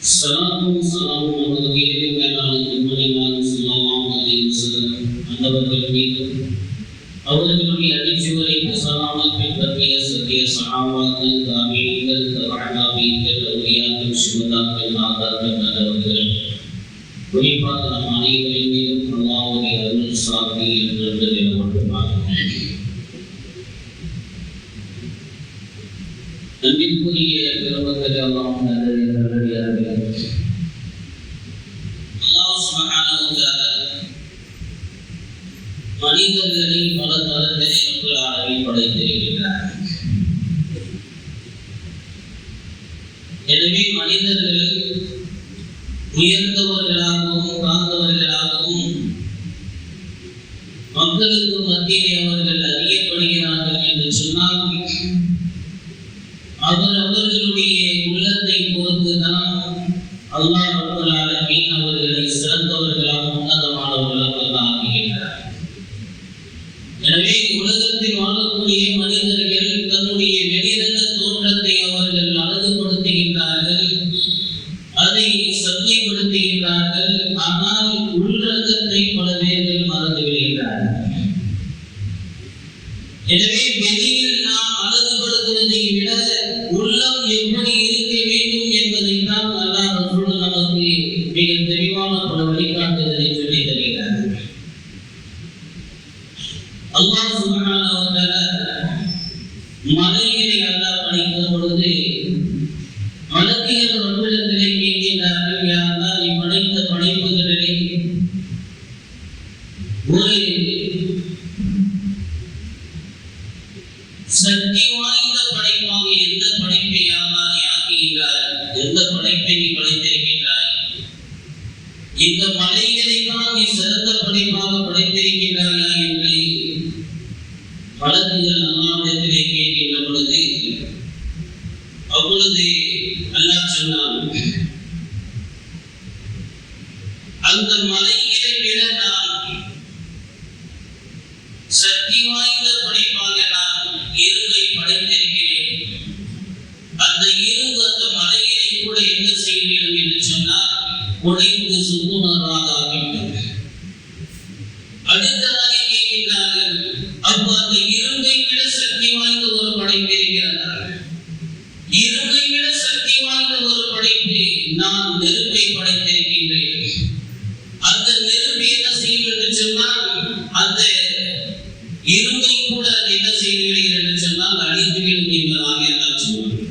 sanatımızı anlıyoruz. அன்பிற்குரிய பெருமக்கள் எல்லாம் நல்லடியார்களே அல்லாஹ் சுப்ஹானஹு வ தஆலா மனிதர்களை பல தரத்தை மக்கள் அளவில் படைத்திருக்கிறார் எனவே மனிதர்கள் உயர்ந்தவர்களாகவும் தாழ்ந்தவர்களாகவும் மக்களுக்கு மத்தியிலே அவர்கள் அறியப்படுகிறார்கள் என்று சொன்னால் அவர் அவர்களுடைய உள்ளத்தை பொறுத்துதான் அல்லாஹ் ரப்பல் அவர்களை சிறந்தவர்களாக உன்னதமானவர்களாக ஆக்குகின்றார். எனவே உலகத்தில் வாழக்கூடிய மனிதர்கள் தன்னுடைய வெளிரங்க தோற்றத்தை அவர்கள் அழகுபடுத்துகின்றார்கள். அதை சந்தைப்படுத்துகின்றார்கள் ஆனால் உள்ரங்கத்தை பல பேர்கள் மறந்து விடுகிறார்கள் எனவே வெளியில் நாம் அழகுபடுத்துவதை விட உள்ளம் எப்படி இருக்க வேண்டும் என்பதைத்தான் அல்லாஹ் ரசூல் நமக்கு மிக தெளிவான பல வழிகாட்டுதலை சொல்லி தருகிறார். அல்லாஹ் சுப்ஹானஹு வ மலைகளை அல்லாஹ் படைக்கும் பொழுது மலக்குகள் ரப்பிடத்திலே கேட்கின்றார்கள் யா நீ படைத்த படைப்புகளிலே ஒரு சக்தி வாய்ந்த எந்த படைப்பை படைத்திருக்கின்றாய் இந்த மலைகளை தான் நீ சிறந்த படைப்பாக படைத்திருக்கின்றாயா என்று வழக்குகள் அல்லாவிடத்திலே கேட்கின்ற பொழுது அப்பொழுது அல்லாஹ் சொன்னான் அந்த மலைகளை விட நான் சக்தி வாய்ந்த படைப்பாக நான் இருளை படைத்திருக்கிறேன். அந்த இரும்பு உடைந்து சுக்குநராக ஆகிவிட்டது அடுத்ததாக கேட்கின்றார்கள் அப்போ அந்த இரும்பை விட சக்தி வாய்ந்த ஒரு படைப்பு இருக்கிறார்கள் இரும்பை விட சக்தி வாய்ந்த ஒரு படைப்பு நான் நெருப்பை படைத்திருக்கின்றேன் அந்த நெருப்பு என்ன செய்யும் என்று சொன்னால் அந்த இரும்பை கூட அது என்ன செய்து விடுகிறது என்று சொன்னால் அழித்து விடும் என்பதாக எல்லாம் சொல்லுவார்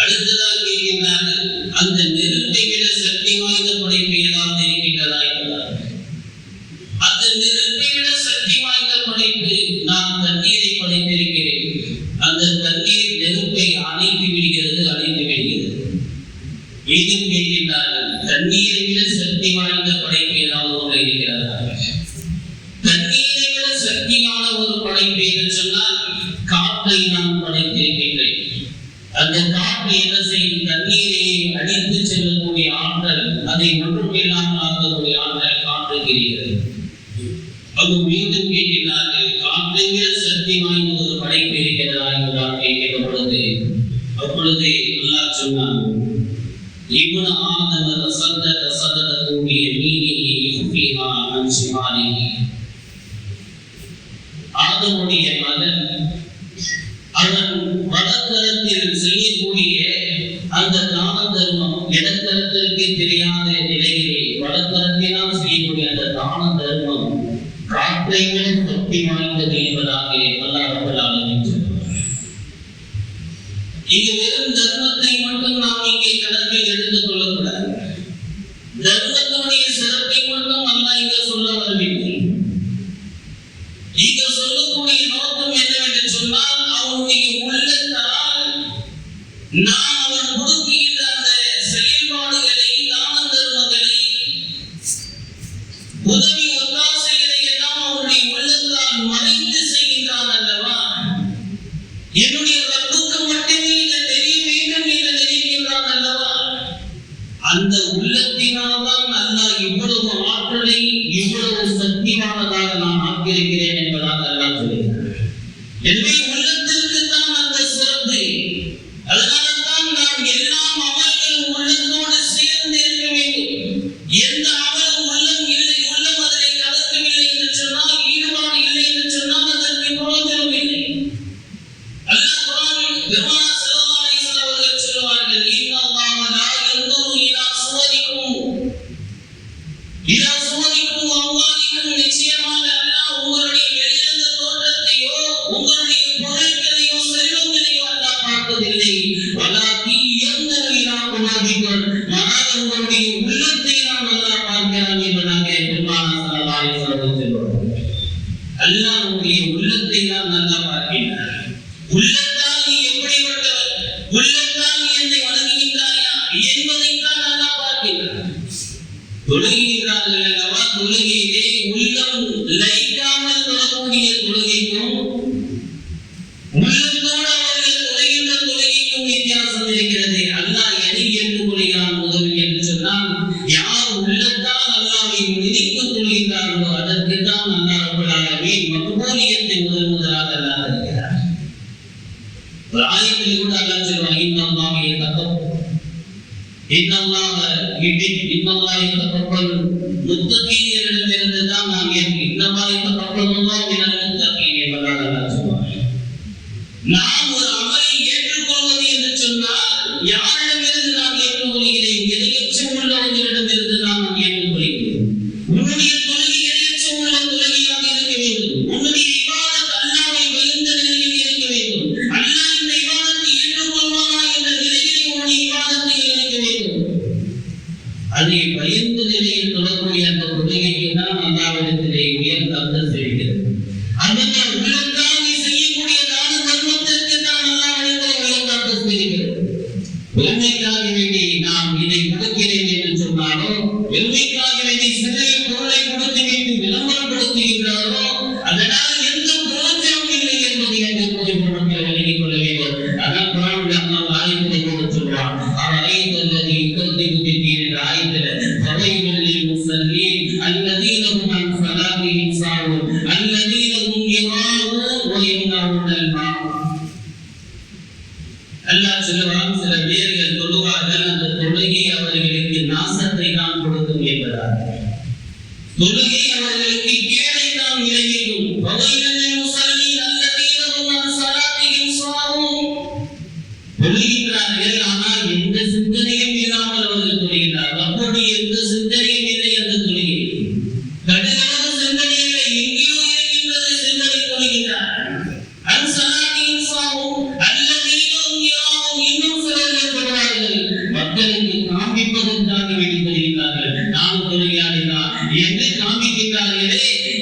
அடுத்ததாக கேட்கின்றார்கள் அந்த நெருப்பை விட சக்தி வாய்ந்த படைப்பு ஏதாவது இருக்கின்றதா என்பதாக அந்த நெருப்பை விட சக்தி வாய்ந்த படைப்பு நான் தண்ணீரை படைத்திருக்கிறேன் அந்த தண்ணீர் நெருப்பை அணைத்து விடுகிறது அணைத்து விடுகிறது எதிர் கேட்கின்றார்கள் தண்ணீரை விட சக்தி வாய்ந்த படைப்பு ஏதாவது ஒன்று இருக்கிறதா? தண்ணீரை விட சக்தியான ஒரு படைப்பு என்று சொன்னால் காற்றை நான் படைத்திருக்கின்றேன். அந்த காற்று என்ன செய்யும்? தண்ணீரை அடித்து செல்லக்கூடிய ஆற்றல் அதை ஒன்றுமில்லாமல் ஆக்கக்கூடிய ஆற்றல் காற்றுக்கு அது மீண்டும் கேட்கிறார்கள் காற்றை விட சக்தி வாய்ந்த ஒரு படைப்பு இருக்கிறதா? என்பதாக கேட்கிற பொழுது அப்பொழுது நல்லா சொன்னாங்க இப்னு ஆதம ரசத்த ரசத بيمينه يخفيها عن شماله. ஷிமாலிஹி ஆதமுடைய மகன் அவன் வலக்கரத்தில் செய்யக்கூடிய அந்த தான தர்மம் இடக்கரத்திற்கு தெரியாத நிலையிலே வலக்கரத்தினால் செய்யக்கூடிய அந்த தான தர்மம் காற்றை விட சக்தி வாய்ந்தது என்பதாக அல்லாஹ் ரப்பல் ஆலமீன் சொல்கிறார் இது வெறும் தர்மத்தை மட்டும் நாம் இங்கே கணக்கில் எடுத்துக் கொள்ளக்கூடாது. தர்மத்தினுடைய சிறப்பை மட்டும் அல்ல இங்க சொல்ல வரவில்லை இங்க சொல்லக்கூடிய நோக்கம் என்னவென்று சொன்னால் அவனுடைய உள்ளத்தால் நான் அவன் கொடுக்கின்ற அந்த செயல்பாடுகளை தான தர்மங்களை உதவி ஒத்தாசைகளை எல்லாம் அவனுடைய உள்ளத்தால் மறைந்து செய்கின்றான் அல்லவா? என்னுடைய அந்த உள்ளத்தினால் அல்லாஹ் உன்னுடைய உள்ளத்தை தான் நல்லா பார்க்கின்றார் உள்ளத்தால் நீ எப்படிப்பட்டவர் உள்ளத்தால் தொழுகின்றார்களோ அல்லாஹ் மக்பூலியத்தை முதல் முதலாக அல்லாஹ் தருகிறார் ஒரு ஆயத்தில் கூட அல்லாஹ் சொல்வான் இன்னல்லாஹ் யதகப்பல் இன்னல்லாஹ யுஹிப் இன்னல்லாஹ தான் நாம் ஏற்று இன்னல்லாஹ யதகப்பலுல்லாஹு மினல் முத்தகீன் என்பதாக அல்லாஹ் சொல்வான். நாம் ஒரு அமலை ஏற்றுக்கொள்வது என்று சொன்னால் யாரிடமிருந்து நாம் ஏற்றுக்கொள்கிறேன் உள்ளவர்களிடமிருந்து தான் நாம் ஏற்றுக்கொள்கிறோம்? உன்னுடைய தொழுகை எதையற்றம் உள்ள தொழுகையாக இருக்க வேண்டும் உன்னுடைய இபாதத் அல்லாஹ்வை வெறுந்த நிலையில் இருக்க வேண்டும் அல்லாஹ் இந்த இபாதத்தை ஏற்றுக்கொள்வானா என்ற நிலையில் உன்னுடைய இபாதத்தை இருக்க வேண்டும் அதை பயந்த நிலையில் தொடரக்கூடிய அந்த தொழுகைக்கு தான் அல்லாவிடத்திலே உயர்ந்த அந்தஸ்து இருக்கிறது அந்த உள்ளத்தால் நீ செய்யக்கூடிய தான தர்மத்திற்கு தான் அல்லாவிடத்திலே உயர்ந்த அந்தஸ்து இருக்கிறது பெருமைக்காக வேண்டி நாம் இதை கொடுக்கிறேன் என்று சொன்னாலோ பெருமைக்காக வேண்டி சிறிய பொருளை கொடுத்து தொழுகை அவர்களுக்கு கேடை தான் விளைவிக்கும் காண்பிக்கின்றார்களே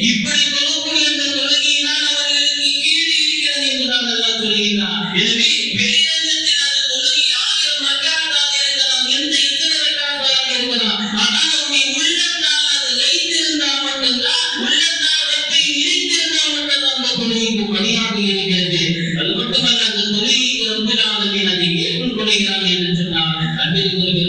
இப்படி தொழக்கூடிய அந்த தொழுகையினால் அவர்களுக்கு கீழே இருக்கிறது சொல்கிறார் எனவே அந்த தொழுகை ஆயிரம் ரக்காத்தாக இருக்கலாம் எந்த எத்தனை ரக்காத்தாக இருக்கலாம் ஆனால் அவருடைய உள்ளத்தால் அது வைத்திருந்தால் மட்டும்தான் உள்ளத்தால் ரப்பை நினைத்திருந்தால் மட்டும்தான் அந்த தொழுகைக்கு பணியாக இருக்கிறது. அது மட்டுமல்ல அந்த தொழுகைக்கு ரப்பல் ஆலமீன் அதை ஏற்றுக்கொள்கிறான் என்று சொன்னால் அன்பிற்குரிய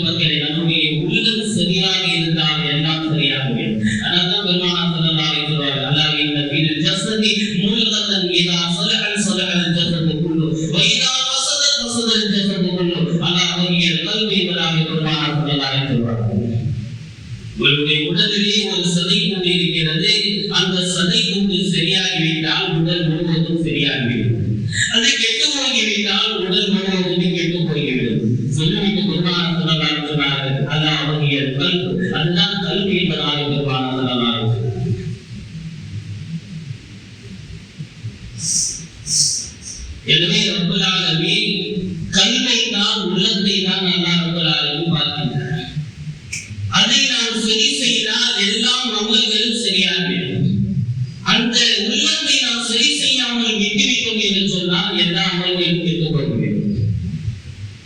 விட்டுவிட்டோம் என்று சொன்னால் எல்லா அமல்களும் கெட்டு போய்விடும்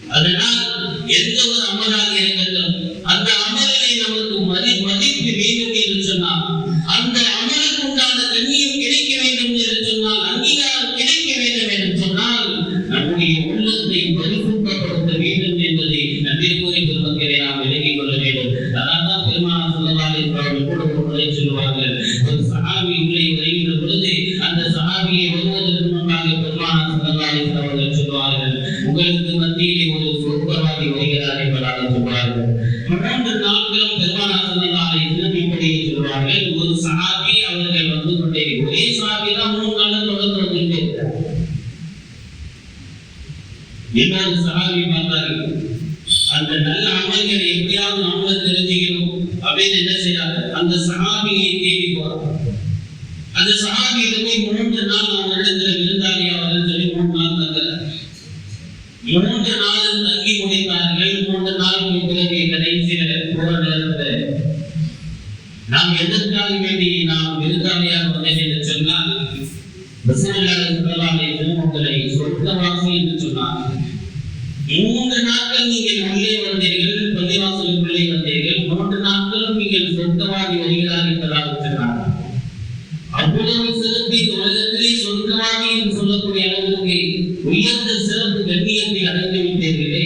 அதனால் எந்த ஒரு அமலாக அந்த அமலிலே நமக்கு சஹாபியை வருவதற்கு முன்பாக பெருமான ஸல்லல்லாஹு அவர்கள் சொல்வார்கள் உங்களுக்கு மத்தியிலே ஒரு சொர்க்கவாதி வருகிறார் என்பதாக சொல்வார்கள் மூன்று நாட்களும் பெருமான ஸல்லல்லாஹு அலைஹி வஸல்லம் இப்படியே சொல்வார்கள் ஒரு சஹாபி அவர்கள் வந்து கொண்டே ஒரே சஹாபி தான் மூணு நாள் தொடர்ந்து வந்துட்டே இருக்கிறார் இன்னொரு சஹாபி பார்த்தாரு அந்த நல்ல அமல்களை எப்படியாவது நாமளும் தெரிஞ்சுக்கணும் அப்படின்னு என்ன செய்யறாரு அந்த சஹாபியை தேடி போறார் அந்த சஹாபியில போய் மூன்று நாள் அவங்க இடத்துல விருந்தாளியா சொல்லி மூன்று நாள் தங்குறார் மூன்று நாள் தங்கி முடித்தார்கள். மூன்று நாளுக்கு பிறகு கடைசியில போற நேரத்தில் நாம் எதற்காக வேண்டி நாம் விருந்தாளியாக வந்தேன் என்று சொன்னால் உங்களை சொர்க்கவாசி என்று சொன்னார். மூன்று நாட்கள் நீங்கள் உள்ளே வந்தீர்கள் பள்ளிவாசலுக்குள்ளே வந்தீர்கள். மூன்று நாட்களும் நீங்கள் சொர்க்கவாதி வருகிறார் என்பதாக சொன்னார். அவ்வளவு சிறப்பு இந்த உலகத்திலே சொந்தமாக என்று சொல்லக்கூடிய அளவுக்கு உயர்ந்த சிறப்பு கண்ணியத்தை அடைந்து விட்டீர்களே.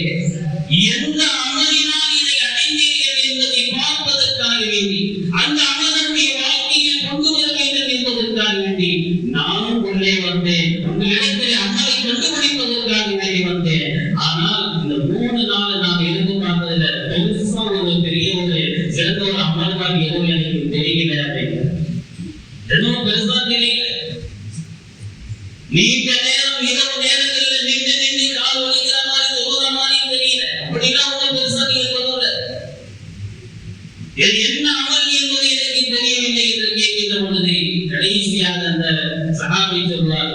எந்த அமலினால் இதை அடைந்தீர்கள் என்பதை பார்ப்பதற்காக வேண்டி அந்த அமலனுடைய வாழ்க்கையில் கொண்டு வர வேண்டும் என்பதற்காக வேண்டி நானும் உள்ளே வந்தேன். உங்களிடத்தில் அமலை கண்டுபிடிப்பதற்காக வேண்டி வந்தேன். ஆனால் இந்த மூணு நாள் நான் இருந்து பார்த்ததுல பெருசா ஒரு பெரிய ஒரு சிறந்த ஒரு அமல்வாதி எதுவும் எனக்கு தெரியல அப்படின்னு எதுவும் பெருசா தெரியல நீண்ட நேரம் இரவு நேரங்கள்ல நின்று நின்று கால் வலிக்கிற மாதிரி தொழுகிற மாதிரி தெரியல. அப்படின்னா ஒன்றும் பெருசா நீங்க சொல்லல இது என்ன அமல் என்பது எனக்கு தெரியவில்லை என்று கேட்கின்ற பொழுது கடைசியாக அந்த சகாபி சொல்வார்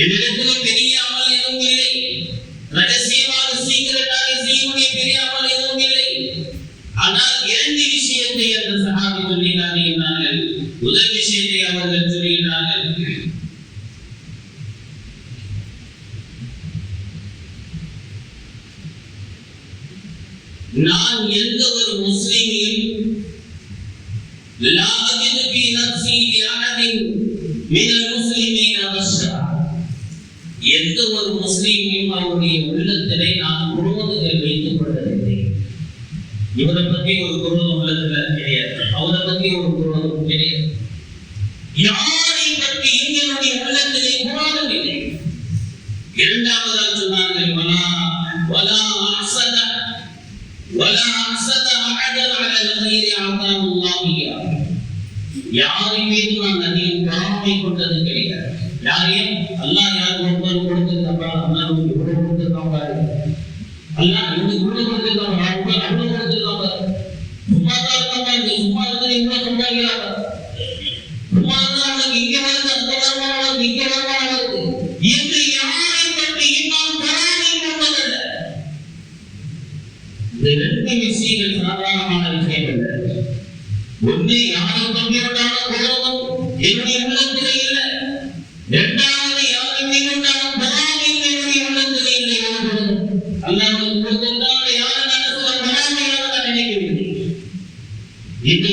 என்னிடத்தில் பெரிய அமல் எதுவும் இல்லை. ரகசியமாக சீக்கிரட்டாக செய்யக்கூடிய பெரிய அமல் எதுவும் இல்லை. ஆனால் இரண்டு விஷயத்தை அந்த சகாபி சொல்லினார்கள் முதல் விஷயத்தை அவர்கள் சொல்கிறார்கள் நான் எந்த ஒரு முஸ்லிமையும் எந்த ஒரு முஸ்லீமையும் அவருடைய உள்ளத்திலே நான் குரோதங்கள் வைத்துக் கொள்ளவில்லை. இவரை பத்தி ஒரு குரோதம் உள்ளத்துல கிடையாது அவரை பத்தி ஒரு குரலும் கிடையாது யாரை பற்றி எங்களுடைய உள்ளத்திலே குரலும் இல்லை இரண்டாவதாக சொன்னார்கள் வலா வலா அசத வலா அசத அகதர் அகல் கைரி ஆதான் உலாமியா யாரின் மீது நான் அதிகம் பொறாமை கொண்டது கிடையாது. யாரையும் அல்லாஹ் யார் ஒருவர் கொடுத்திருந்தாரோ அல்லாஹ் உங்களுக்கு கொடுத்திருந்தாங்க அல்லாஹ் இவங்க கொடுத்திருந்தாங்க அவங்க அல்லாஹ் கொடுத்திருந்தால் யாரை மனசுல பொறாமையாக நான் நினைக்கவில்லை இந்த